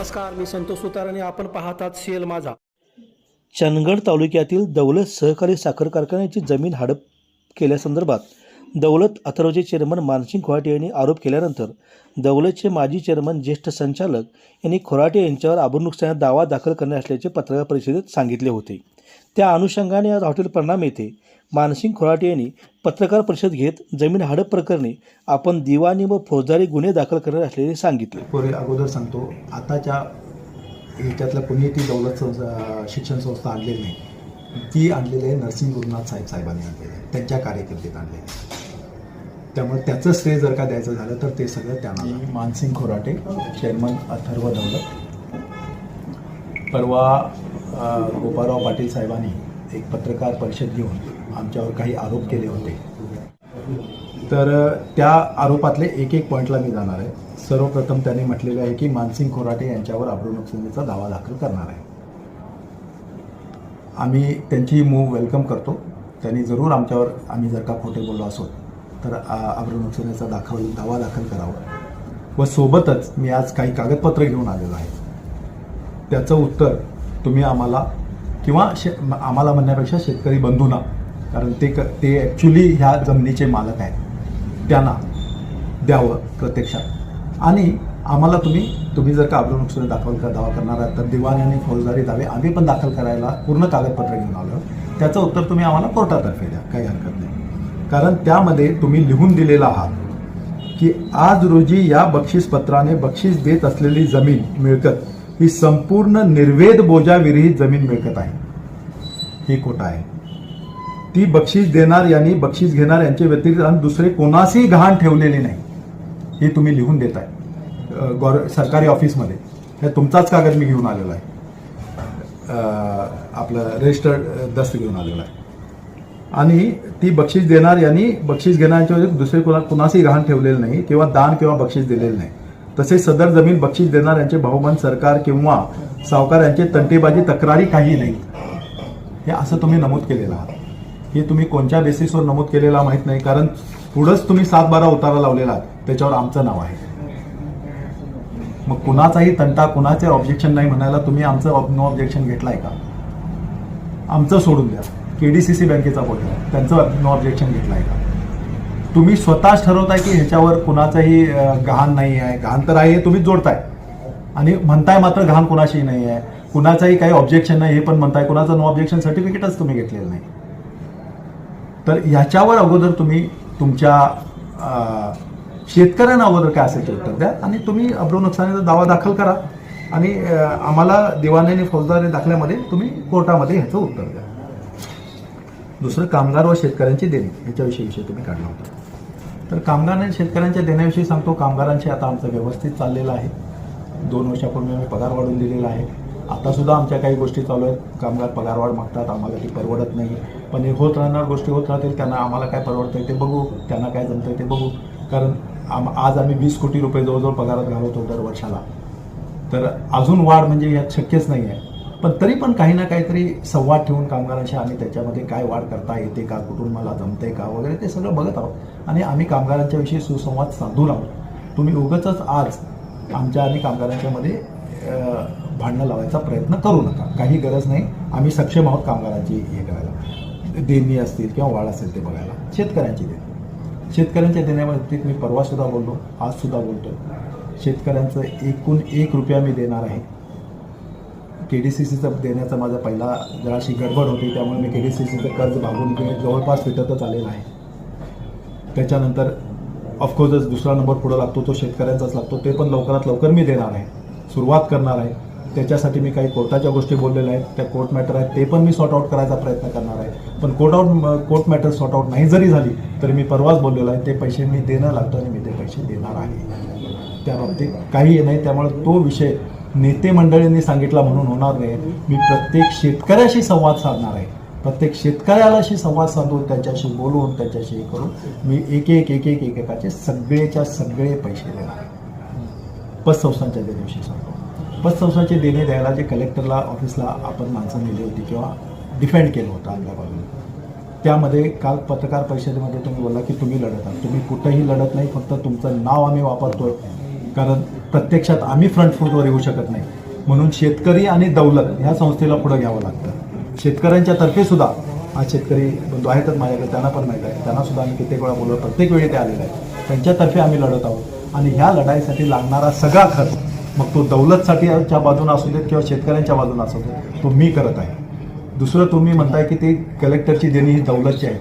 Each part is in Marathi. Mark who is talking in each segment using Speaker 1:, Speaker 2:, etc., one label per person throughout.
Speaker 1: नमस्कार मी संतोष सुतार आणि आपण पाहतात सीएल माझा.
Speaker 2: चंदगड तालुक्यातील दौलत सहकारी साखर कारखान्याची जमीन हडप केल्यासंदर्भात दौलत अथर्वचे चेअरमन मानसिंग खोराटे यांनी आरोप केल्यानंतर दौलतचे माजी चेअरमन ज्येष्ठ संचालक यांनी खोराटे यांच्यावर आबरू नुकसानात दावा दाखल करणार असल्याचे पत्रकार परिषदेत सांगितले होते. त्या अनुषंगाने आज हॉटेल परिणाम येथे मानसिंग खोराटे यांनी पत्रकार परिषद घेत जमीन हडप प्रकरणी आपण दिवाणी व फौजदारी गुन्हे दाखल करणार असल्याचे सांगितले.
Speaker 3: अगोदर सांगतो आताच्या ह्याच्यातलं कोणी ती दौलत संस्था शिक्षण संस्था आणलेली नाही. ती आणलेली आहे नरसिंह गुरुनाथ साहेब साहेबांनी आणलेली आहे त्यांच्या कार्यकर्तेत आणलेली आहे. त्यामुळे त्याचं श्रेय जर का द्यायचं झालं तर ते सगळं त्यांना मानसिंग खोराटे चेअरमन अथर्व दौलत. परवा गोपाळराव पाटील साहेबांनी एक पत्रकार परिषद घेऊन आमच्यावर काही आरोप केले होते. तर त्या आरोपातले एक एक पॉईंटला मी जाणार आहे. सर्वप्रथम त्यांनी म्हटलेलं आहे की मानसिंग खोराटे यांच्यावर अब्रू नुकसानीचा दावा दाखल करणार आहे. आम्ही त्यांची मूव वेलकम करतो. त्यांनी जरूर आमच्यावर आम्ही जर का खोटे बोललो असो तर आब्रू अब्रू नुकसानीचा दाखल दावा दाखल करावा. व सोबतच मी आज काही कागदपत्र घेऊन आलेलो आहे. त्याचं उत्तर तुम्ही आम्हाला किंवा शे आम्हाला म्हणण्यापेक्षा शेतकरी बंधूंना कारण ते क ते ॲक्च्युली ह्या जमिनीचे मालक आहेत. त्यांना द्यावं प्रत्यक्षात. आणि आम्हाला तुम्ही तुम्ही जर का अब्रू नुकसान दाखल कर दावा करणार आहात तर दिवाणी आणि फौजदारी दावे आम्ही पण दाखल करायला पूर्ण कागदपत्र घेऊन आलो. त्याचं उत्तर तुम्ही आम्हाला कोर्टातर्फे द्या काही हरकत नाही. कारण त्यामध्ये तुम्ही लिहून दिलेला आहात की आज रोजी या बक्षीसपत्राने बक्षीस देत असलेली जमीन मिळकत ही संपूर्ण निर्वेद बोजाविरहित जमीन मिळकत आहे. ही खोटं आहे? ती बक्षीस देणार यांनी बक्षीस घेणार यांचे व्यतिरिक्त आणि दुसरे कोणासही गहाण ठेवलेली नाही. हे तुम्ही लिहून देताय. आहे गौर सरकारी ऑफिसमध्ये. हे तुमचाच कागद मी घेऊन आलेला आहे. आपलं रजिस्टर्ड दस्त घेऊन आलेला आहे. आणि ती बक्षीस देणार यांनी बक्षीस घेण्याच्या दुसरे कोणा कुणासही गहाण ठेवलेलं नाही किंवा दान किंवा बक्षीस दिलेलं नाही. तसेच सदर जमीन बक्षीस देणार यांचे भाऊबंद सरकार किंवा सावकार यांचे तंटेबाजी तक्रारी काही नाही. हे असं तुम्ही नमूद केलेलं आहात. हे तुम्ही कोणत्या बेसिसवर नमूद केलेला माहीत नाही. कारण पुढंच तुम्ही सात बारा उतारा लावलेला आहात त्याच्यावर आमचं नाव आहे. मग कुणाचाही तंटा कुणाचे ऑब्जेक्शन नाही म्हणायला तुम्ही आमचं नो ऑब्जेक्शन घेतलाय का? आमचं सोडून द्या. केडीसीसी बँकेचा बोलला त्यांचं नो ऑब्जेक्शन घेतलाय का? तुम्ही स्वतःच ठरवताय की ह्याच्यावर कुणाचंही गहाण नाही आहे. गहाण तर आहे हे तुम्हीच जोडताय. आणि म्हणताय मात्र गहाण कुणाशी नाही आहे. कुणाचंही काही ऑब्जेक्शन नाही हे पण म्हणताय. कुणाचं नो ऑब्जेक्शन सर्टिफिकेटच तुम्ही घेतलेलं नाही. तर ह्याच्यावर अगोदर तुम्ही तुमच्या शेतकऱ्यांना अगोदर काय असेल ते उत्तर द्या आणि तुम्ही अब्रू नुकसानीचा दावा दाखल करा. आणि आम्हाला दिवाने आणि फौजदारी दाखल्यामध्ये तुम्ही कोर्टामध्ये ह्याचं उत्तर द्या. दुसरं कामगार व शेतकऱ्यांची देणी ह्याच्याविषयी विषय तुम्ही काढला होता. तर कामगार आणि शेतकऱ्यांच्या देण्याविषयी सांगतो कामगारांशी आता आमचं व्यवस्थित चाललेलं आहे. दोन वर्षापूर्वी आम्ही पगार वाढवून दिलेला आहे. आतासुद्धा आमच्या काही गोष्टी चालू आहेत. कामगार पगारवाढ मागतात आम्हाला ती परवडत नाही. पण हे होत राहणार गोष्टी होत राहतील त्यांना आम्हाला काय परवडतंय ते बघू त्यांना काय जमतंय ते बघू. कारण आम आज आम्ही वीस कोटी रुपये जवळजवळ पगारात घालवतो दर वर्षाला. तर अजून वाढ म्हणजे यात शक्यच नाही आहे पण तरी पण काही ना काहीतरी संवाद ठेवून कामगारांशी आम्ही त्याच्यामध्ये काय वाढ करता येते का कुठून मला जमते का वगैरे ते सगळं बघत आहोत. आणि आम्ही कामगारांच्या विषयी सुसंवाद साधून आहोत. तुम्ही उगच आज आमच्या आणि कामगारांच्या मध्ये भांडणं लावायचा प्रयत्न करू नका. काही गरज नाही. आम्ही सक्षम आहोत कामगारांची हे करायला. देणी असतील किंवा वाढ असेल ते बघायला. शेतकऱ्यांची देणी. शेतकऱ्यांच्या देण्याबाबतीत मी परवा सुद्धा बोललो आज सुद्धा बोलतो शेतकऱ्यांचं एकूण एक रुपया मी देणार आहे. के डी सी सीचं देण्याचा माझा पहिला जराशी गडबड होती त्यामुळे मी के डी सी सीचं कर्ज भागून जवळपास फिटतच आलेलं आहे. त्याच्यानंतर ऑफकोर्सच दुसरा नंबर पुढं लागतो तो शेतकऱ्यांचाच लागतो ते पण लवकरात लवकर मी देणार आहे. सुरुवात करणार आहे. त्याच्यासाठी मी काही कोर्टाच्या गोष्टी बोललेल्या आहेत. त्या कोर्ट मॅटर आहेत ते पण मी सॉर्ट आउट करायचा प्रयत्न करणार आहे. पण court out court matter sort out नाही जरी झाली तरी मी परवाच बोललेलो आहे ते पैसे मी देणं लागतो आणि मी ते पैसे देणार आहे. त्या बाबतीत काही नाही त्यामुळे तो विषय नेते मंडळींनी सांगितला म्हणून होणार नाही. मी प्रत्येक शेतकऱ्याशी संवाद साधणार आहे. प्रत्येक शेतकऱ्यालाशी संवाद साधून त्याच्याशी बोलून त्याच्याशी हे करून मी एक एक एक एक एकेकाचे सगळेच्या सगळे पैसे देणार आहे. पतसंस्थांच्या दिवशी सांगतो. पतसंस्थांचे देणे द्यायला जे कलेक्टरला ऑफिसला आपण माणसं नेली होती किंवा डिफेंड केलं होतं आपल्या बाजूने. त्यामध्ये काल पत्रकार परिषदेमध्ये तुम्ही बोलला की तुम्ही लढत आहात. तुम्ही कुठंही लढत नाही फक्त तुमचं नाव आम्ही वापरतोय. कारण प्रत्यक्षात आम्ही फ्रंट फूटवर येऊ शकत नाही. म्हणून शेतकरी आणि दौलत ह्या संस्थेला पुढं घ्यावं लागतं. शेतकऱ्यांच्या तर्फे सुद्धा आज शेतकरी बंधू आहेतच माझ्याकडे त्यांना पण माहीत आहे. त्यांना सुद्धा आम्ही कित्येक वेळा बोललो प्रत्येक वेळी ते आलेले आहेत. त्यांच्यातर्फे आम्ही लढत आहोत. आणि ह्या लढाईसाठी लागणारा सगळा खर्च मग तो दौलतसाठीच्या बाजूने असू देत किंवा शेतकऱ्यांच्या बाजूने असू देत तो मी करत आहे. दुसरं तुम्ही म्हणताय की ते कलेक्टरची देणी ही दौलतची आहे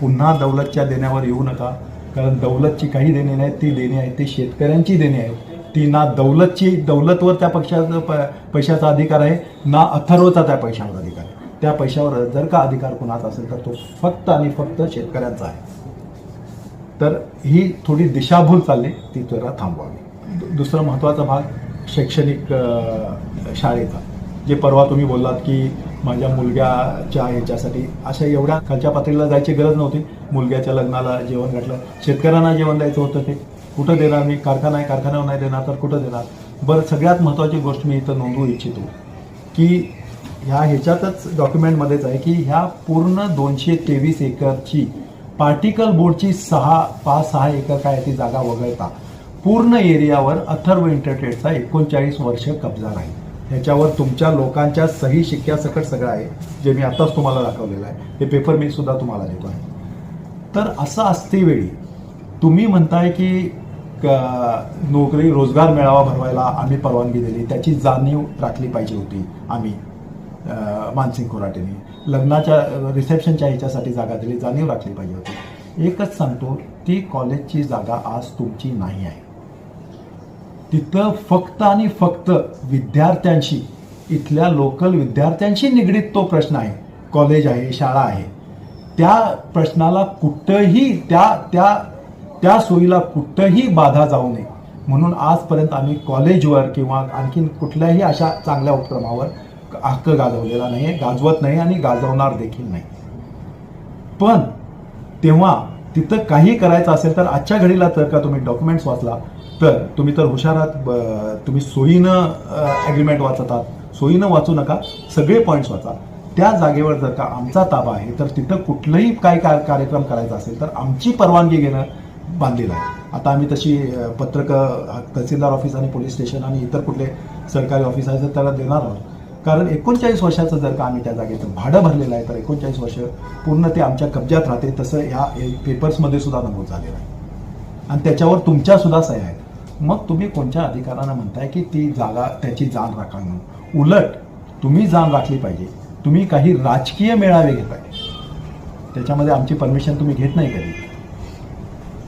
Speaker 3: पुन्हा दौलतच्या देण्यावर येऊ नका कारण दौलतची काही देणी नाही ती देणी आहे ती शेतकऱ्यांची देणी आहे ती ना दौलतची दौलतवर त्या पक्षाचा प पैशाचा अधिकार आहे ना अथर्वचा त्या पैशावर अधिकार आहे. त्या पैशावर जर का अधिकार कुणाचा असेल तर तो फक्त आणि फक्त शेतकऱ्यांचा आहे. तर ही थोडी दिशाभूल चालली ती जरा थांबवावी. दुसरा महत्त्वाचा भाग शैक्षणिक शाळेचा. जे परवा तुम्ही बोललात की माझ्या मुलग्याच्या ह्याच्यासाठी अशा एवढ्या खालच्या पातळीला जायची गरज नव्हती. मुलग्याच्या लग्नाला जेवण घातलं. शेतकऱ्यांना जेवण द्यायचं होतं ते. कुठं देणार मी? कारखाना आहे कारखान्यावर नाही देणार तर कुठं देणार? बरं सगळ्यात महत्त्वाची गोष्ट मी इथं नोंदवू इच्छितो की ह्या ह्याच्यातच डॉक्युमेंटमध्येच आहे की ह्या पूर्ण दोनशे तेवीस एकरची पार्टिकल बोर्डची सहा पाच सहा एकर काय ती जागा वगळता. पूर्ण एरियावर अथर्व इंटरटेडचा एकोणचाळीस वर्ष कब्जा राहील. ह्याच्यावर तुमच्या लोकांच्या सही शिक्क्यासकट सगळं आहे जे मी आताच तुम्हाला दाखवलेलं आहे. हे पेपर मी सुद्धा तुम्हाला देतो आहे. तर असं असते वेळी तुम्ही म्हणताय की नोकरी रोजगार मेळावा भरवायला आम्ही परवानगी दिली त्याची जाणीव राखली पाहिजे होती आम्ही मानसिंग कोराटेने. लग्नाच्या रिसेप्शनच्या ह्याच्यासाठी जागा दिली जाणीव राखली पाहिजे होती. एकच सांगतो ती कॉलेजची जागा आज तुमची नाही आहे. तिथं फक्त आणि फक्त विद्यार्थ्यांशी इथल्या लोकल विद्यार्थ्यांशी निगडीत तो प्रश्न आहे. कॉलेज आहे शाळा आहे. त्या प्रश्नाला कुठंही त्या त्या त्या सोयीला कुठंही बाधा जाऊ नये. म्हणून आजपर्यंत आम्ही कॉलेजवर किंवा आणखीन कुठल्याही अशा चांगल्या उपक्रमावर हक्क गाजवलेला नाही आहे गाजवत नाही आणि गाजवणार देखील नाही. पण तेव्हा तिथं काही करायचं असेल तर आजच्या घडीला तर का तुम्ही डॉक्युमेंट्स वाचला? तर तुम्ही तर हुशारात ब- तुम्ही सोयीनं ॲग्रीमेंट वाचत आहात. सोयीनं वाचू नका सगळे पॉईंट्स वाचा. त्या जागेवर जर का आमचा ताबा आहे तर तिथं कुठलंही काय काय कार्यक्रम करायचा असेल तर आमची परवानगी घेणं बांधलेलं आहे. आता आम्ही तशी पत्रकं तहसीलदार ऑफिस आणि पोलीस स्टेशन आणि इतर कुठले सरकारी ऑफिस आहे तर त्याला देणार आहोत. कारण एकोणचाळीस वर्षाचं जर का आम्ही त्या जागेचं भाडं भरलेलं आहे तर एकोणचाळीस वर्ष पूर्ण ते आमच्या कब्जात राहते तसं ह्या पेपर्समध्ये सुद्धा नमूद झालेलं आहे. आणि त्याच्यावर तुमच्यासुद्धा सह्या आहेत. मग तुम्ही कोणत्या अधिकारानं म्हणताय की ती जागा त्याची जाण राखा म्हणून? उलट तुम्ही जाण राखली पाहिजे. तुम्ही काही राजकीय मेळावे घेताय त्याच्यामध्ये आमची परमिशन तुम्ही घेत नाही कधी.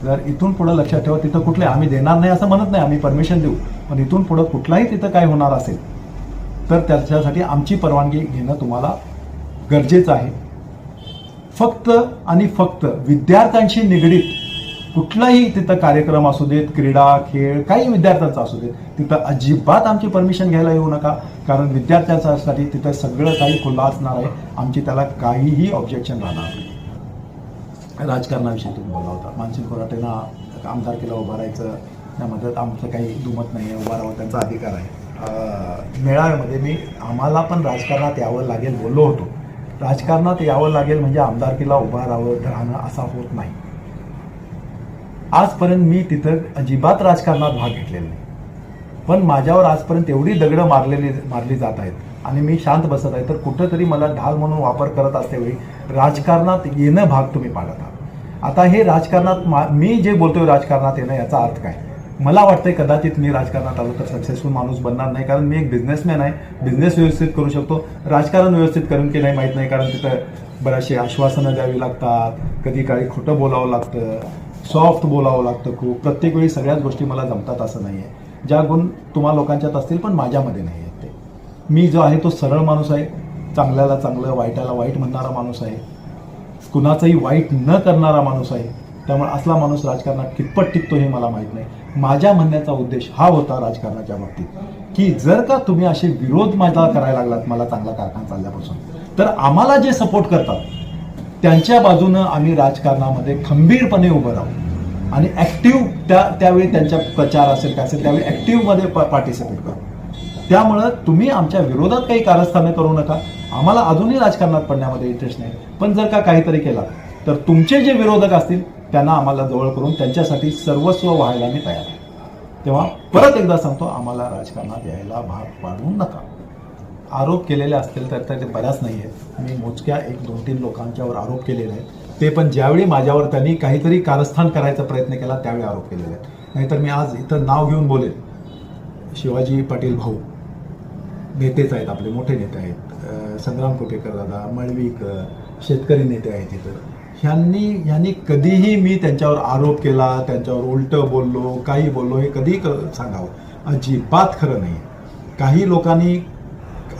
Speaker 3: जर इथून पुढं लक्षात ठेवा तिथं कुठले आम्ही देणार नाही असं म्हणत नाही आम्ही परमिशन देऊ. पण इथून पुढं कुठलाही तिथं काय होणार असेल तर त्याच्यासाठी आमची परवानगी घेणं तुम्हाला गरजेचं आहे. फक्त आणि फक्त विद्यार्थ्यांशी निगडीत कुठलाही तिथं कार्यक्रम असू देत क्रीडा खेळ काही विद्यार्थ्यांचा असू देत तिथं अजिबात आमची परमिशन घ्यायला येऊ नका. कारण विद्यार्थ्यांसाठी तिथं सगळं काही खुलं असणार आहे. आमची त्याला काहीही ऑब्जेक्शन राहणार नाही. राजकारणाविषयी तुम्ही बोला होता. मानसिंग कोराटेंना आमदारकीला उभं राहायचं त्यामध्ये आमचं काही दुमत नाही आहे उभा राहावं त्यांचा अधिकार आहे. मेळाव्यामध्ये मी आम्हाला पण राजकारणात यावं लागेल बोललो होतो. राजकारणात यावं लागेल म्हणजे आमदारकीला उभा राहावं राहणं असा होत नाही. आजपर्यंत मी तिथं अजिबात राजकारणात भाग घेतलेला नाही. पण माझ्यावर आजपर्यंत एवढी दगडं मारलेली मारली जात आहेत आणि मी शांत बसत आहे तर कुठंतरी मला ढाल म्हणून वापर करत असतेवेळी राजकारणात येणं भाग तुम्ही पाडत आहात. आता हे राजकारणात मा मी जे बोलतोय राजकारणात येणं याचा अर्थ काय? मला वाटतंय कदाचित मी राजकारणात आलो तर सक्सेसफुल माणूस बनणार नाही कारण मी एक बिझनेसमॅन आहे. बिझनेस व्यवस्थित करू शकतो. राजकारण व्यवस्थित करून की नाही माहीत नाही कारण तिथं बऱ्याचशी आश्वासनं द्यावी लागतात. कधी काळी खोटं बोलावं लागतं. सॉफ्ट बोलावं लागतं खूप. प्रत्येक वेळी सगळ्याच गोष्टी मला जमतात असं नाही आहे ज्या गुण तुम्हा लोकांच्यात असतील पण माझ्यामध्ये नाही आहेत ते. मी जो आहे तो सरळ माणूस आहे. चांगल्याला चांगलं वाईटाला वाईट म्हणणारा माणूस आहे. कुणाचंही वाईट न करणारा माणूस आहे. त्यामुळे असला माणूस राजकारणात कितपत टिकतो हे मला माहीत नाही. माझ्या म्हणण्याचा उद्देश हा होता राजकारणाच्या बाबतीत की जर का तुम्ही असे विरोध माझा करायला लागलात मला चांगला कारखाना चालल्यापासून तर आम्हाला जे सपोर्ट करतात त्यांच्या बाजूनं आम्ही राजकारणामध्ये खंबीरपणे उभं राहू. आणि ॲक्टिव्ह त्या त्यावेळी त्यांच्या प्रचार असेल काय असेल त्यावेळी ॲक्टिव्हमध्ये पार्टिसिपेट करू. त्यामुळं तुम्ही आमच्या विरोधात काही कारस्थानं करू नका. आम्हाला अजूनही राजकारणात पडण्यामध्ये इंटरेस्ट नाही. पण जर का काहीतरी केला तर तुमचे जे विरोधक असतील त्यांना आम्हाला जवळ करून त्यांच्यासाठी सर्वस्व व्हायला मी तयार आहे. तेव्हा परत एकदा सांगतो आम्हाला राजकारणात यायला भाग पाडू नका. आरोप केलेले असतील तर ते बऱ्याच नाही आहेत मी मोजक्या एक दोन तीन लोकांच्यावर आरोप केलेले आहेत. ते पण ज्यावेळी माझ्यावर त्यांनी काहीतरी कारस्थान करायचा प्रयत्न केला त्यावेळी आरोप केलेले आहेत. नाहीतर मी आज इथं नाव घेऊन बोलेन शिवाजी पाटील भाऊ. नेतेच आहेत आपले मोठे नेते आहेत. संग्राम कोटेकर दादा मळवीकर शेतकरी नेते आहेत इथं. ह्यांनी ह्यांनी कधीही मी त्यांच्यावर आरोप केला त्यांच्यावर उलटं बोललो काही बोललो हे कधीही क सांगावं. अजिबात खरं नाही काही लोकांनी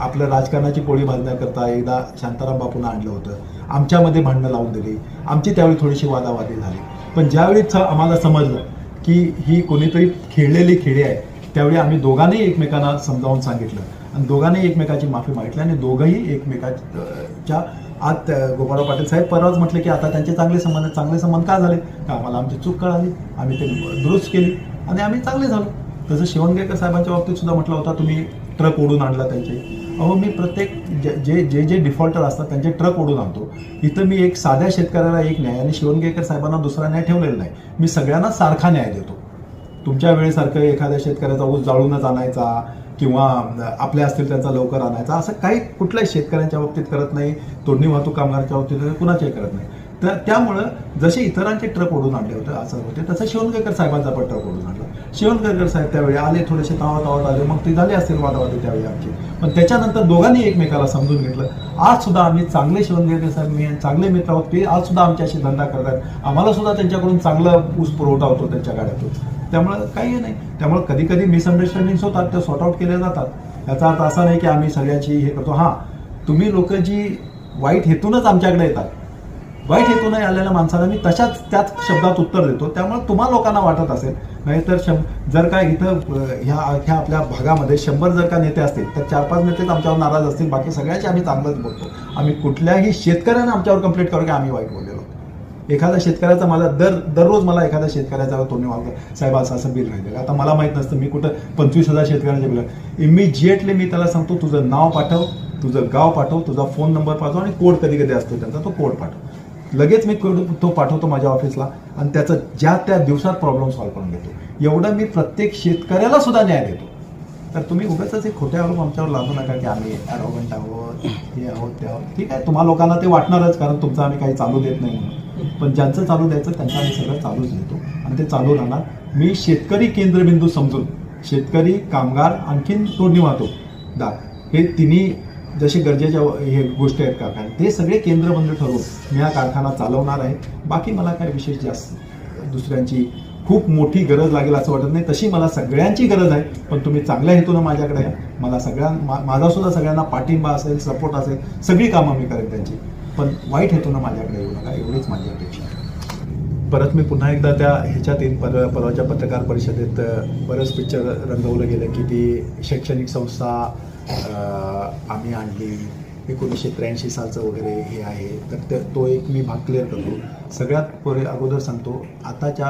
Speaker 3: आपलं राजकारणाची पोळी भाजण्याकरता एकदा शांताराम बापूंना आणलं होतं. आमच्यामध्ये भांडणं लावून दिली. आमची त्यावेळी थोडीशी वादावादी झाली. पण ज्यावेळीच आम्हाला समजलं की ही कोणीतरी खेळलेली खेळी आहे त्यावेळी आम्ही दोघांनी एकमेकांना समजावून सांगितलं. आणि दोघांनी एकमेकाची माफी मागितली आणि दोघंही एकमेकाच्या आत गोपाळराव पाटील साहेब परवाच म्हटले की आता त्यांचे चांगले संबंध आहेत. चांगले संबंध का झाले? का आम्हाला आमची चूक कळाली? आम्ही ते दुरुस्त केली. आणि आम्ही चांगले झालो. तसं शिवणगेकर साहेबांच्या बाबतीत सुद्धा म्हटलं होता तुम्ही ट्रक ओढून आणला त्यांचे. अहो मी प्रत्येक जे जे जे जे डिफॉल्टर असतात त्यांचे ट्रक ओढून आणतो. इथं मी एक साध्या शेतकऱ्याला एक न्याय आणि शिवणगेकर साहेबांना दुसरा न्याय ठेवलेला नाही. मी सगळ्यांना सारखा न्याय देतो. तुमच्या वेळेसारखं एखाद्या शेतकऱ्याचा ऊस जाळूनच आणायचा किंवा आपल्या असतील त्यांचा लवकर आणायचा असं काही कुठल्याही शेतकऱ्यांच्या बाबतीत करत नाही तोडणी वाहतूक कामगारांच्या बाबतीत कुणाच्याही करत नाही. तर त्यामुळं जसे इतरांचे ट्रक ओढून आणले होते असं होते. तसं शिवणगेकर साहेबांचा पण ट्रक ओढून आणला. शिवणगेकर साहेब त्यावेळी आले थोडेसे तावत तावत आले. मग ते झाले असतील वादावादी त्यावेळी आमचे. पण त्याच्यानंतर दोघांनी एकमेकाला समजून घेतलं. आज सुद्धा आम्ही चांगले शिवणगेकर साहेब मी चांगले मित्र आहोत. ते आज सुद्धा आमच्याशी धंदा करतात. आम्हाला सुद्धा त्यांच्याकडून चांगला ऊस पुरवठा होतो त्यांच्या गाड्यातून. त्यामुळं काही नाही. त्यामुळे कधी कधी मिसअंडरस्टँडिंग्स होतात त्या सॉर्ट आउट केल्या जातात. याचा अर्थ असा नाही की आम्ही सगळ्याची हे करतो. हां तुम्ही लोक जी वाईट हेतूनच आमच्याकडे येतात. वाईट हेतून आलेल्या माणसाला मी तशाच त्याच शब्दात उत्तर देतो. त्यामुळे तुम्हा लोकांना वाटत असेल नाहीतर शं जर का इथं ह्या ह्या आपल्या भागामध्ये शंभर जर का नेते असतील तर चार पाच नेतेच आमच्यावर नाराज असतील बाकी सगळ्याचे आम्ही चांगलंच बोलतो. आम्ही कुठल्याही शेतकऱ्यानं आमच्यावर कंप्लेंट करू की आम्ही वाईट बोललेलो. एखाद्या शेतकऱ्याचा मला दर दररोज मला एखाद्या शेतकऱ्याचा तोंडी वागतो साहेब असं असं बिल राहिलेलं आता मला माहीत नसतं मी कुठं पंचवीस हजार शेतकऱ्यांचे बिल इमिजिएटली मी त्याला सांगतो तुझं नाव पाठव तुझं गाव पाठव तुझा फोन नंबर पाठव आणि कोड कधी कधी असतो त्यांचा तो कोड पाठव. लगेच मी तो पाठवतो माझ्या ऑफिसला आणि त्याचं ज्या त्या दिवसात प्रॉब्लेम सॉल्व्ह करून घेतो. एवढं मी प्रत्येक शेतकऱ्याला सुद्धा न्याय देतो. तर तुम्ही उगाच एक खोटे आरोप आमच्यावर लादू नका की आम्ही अरोगंट आहोत हे आहोत ते आहोत. ठीक आहे तुम्हाला लोकांना ते वाटणारच कारण तुमचं आम्ही काही चालू देत नाही म्हणून. पण ज्यांचं चालू द्यायचं त्यांचं आम्ही सगळं चालूच देतो. आणि ते चालू राहणार. मी शेतकरी केंद्रबिंदू समजून शेतकरी कामगार आणखीन तोडणी वाहतो. दा हे तिन्ही जसे गरजेच्या हे गोष्टी आहेत कारखाने ते सगळे केंद्रबंद ठरवून मी हा कारखाना चालवणार आहे. बाकी मला काय विशेष जास्त दुसऱ्यांची खूप मोठी गरज लागेल असं वाटत नाही. तशी मला सगळ्यांची गरज आहे पण तुम्ही चांगल्या हेतूनं माझ्याकडे या. मला सगळ्या मा- माझा सुद्धा सगळ्यांना पाठिंबा असेल सपोर्ट असेल सगळी कामं मी करेन त्यांची. पण वाईट हेतूनं माझ्याकडे येऊ नका एवढीच माझी अपेक्षा आहे. परत मी पुन्हा एकदा त्या ह्याच्यात येईन पर परवाच्या पत्रकार परिषदेत बरंच पिक्चर रंगवलं गेलं की ती शैक्षणिक संस्था आम्ही आणली. एकोणीसशे त्र्याऐंशी सालचं वगैरे हे आहे. तर तो एक मी भाग क्लिअर करतो. सगळ्यात पुढे अगोदर सांगतो आताच्या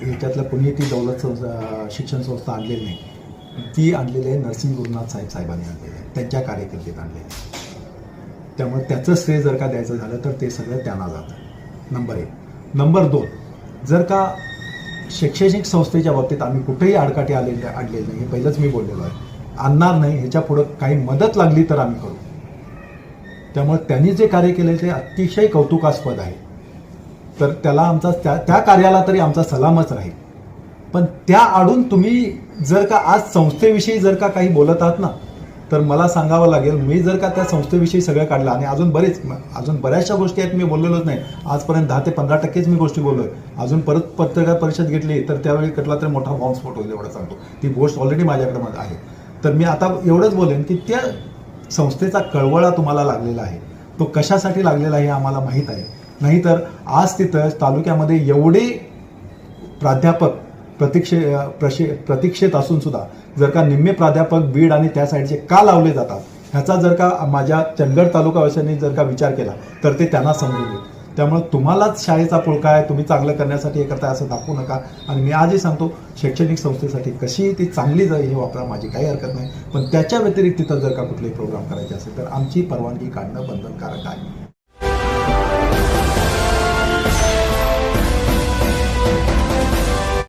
Speaker 3: ह्याच्यातलं कुणी ती दौलत संस्था शिक्षण संस्था आणलेली नाही. ती आणलेली आहे नरसिंह गुरुनाथ साहेब साहेबांनी आणलेली आहे. त्यांच्या कार्यकर्तेत आणलेली आहे. त्यामुळे त्याचं श्रेय जर का द्यायचं झालं तर ते सगळं त्यांना जातं. नंबर एक. नंबर दोन. जर का शैक्षणिक संस्थेच्या बाबतीत आम्ही कुठेही आडकाठी आलेले आणलेले नाही हे पहिलंच मी बोललेलो आहे. आणणार नाही ह्याच्या पुढं काही मदत लागली तर आम्ही करू. त्यामुळे त्यांनी जे कार्य केले ते अतिशय कौतुकास्पद आहे. तर त्याला आमचा त्या त्या कार्याला तरी आमचा सलामच राहील. पण त्या आडून तुम्ही जर का आज संस्थेविषयी जर का काही बोलत आहात ना तर मला सांगावं लागेल मी जर का त्या संस्थेविषयी सगळं काढलं आणि अजून बरेच अजून बऱ्याचशा गोष्टी आहेत मी बोललेलोच नाही. आजपर्यंत दहा ते पंधरा टक्केच मी गोष्टी बोललोय. अजून परत पत्रकार परिषद घेतली तर त्यावेळी कटला तर मोठा बॉम्बस्फोट होईल एवढा सांगतो. ती गोष्ट ऑलरेडी माझ्याकडे आहे. तर मी आता एवढंच बोलेन की त्या संस्थेचा कळवळा तुम्हाला लागलेला आहे. तो कशासाठी लागलेला आहे हे आम्हाला माहीत आहे. नाहीतर आज तिथं तालुक्यामध्ये एवढे प्राध्यापक प्रतीक्षे प्रशे प्रतीक्षेत असून सुद्धा जर का निम्मे प्राध्यापक बीड आणि त्या साईडचे का लावले जातात? ह्याचा जर का माझ्या चंदगड तालुकावासियांनी जर का विचार केला तर ते त्यांना समजून येईल त्यामुळे तुम्हालाच शाळेचा पुळका आहे. तुम्ही चांगलं करण्यासाठी हे करताय असं दाखवू नका. आणि मी आजही सांगतो शैक्षणिक संस्थेसाठी कशी ती चांगली जाईल हे वापरा माझी काही हरकत नाही. पण त्याच्या व्यतिरिक्त तिथं जर का कुठलेही प्रोग्राम करायचे असेल तर आमची परवानगी काढणं बंधनकारक आहे.